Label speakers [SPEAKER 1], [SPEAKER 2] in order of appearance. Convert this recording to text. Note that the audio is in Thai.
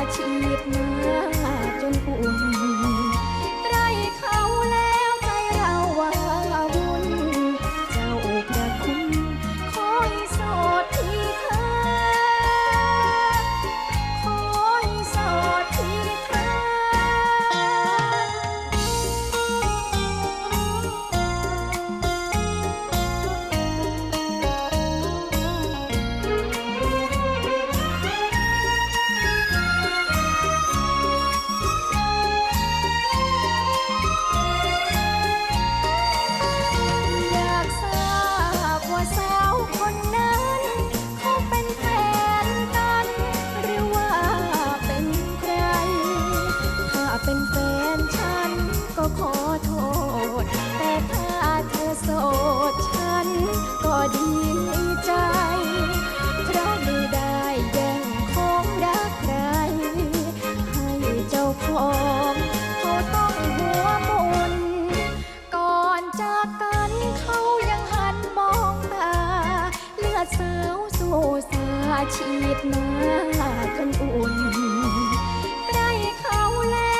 [SPEAKER 1] าชีพมาจนอุ่น สาชีพหน้าจนอุ่นใกล้เขาแล้ว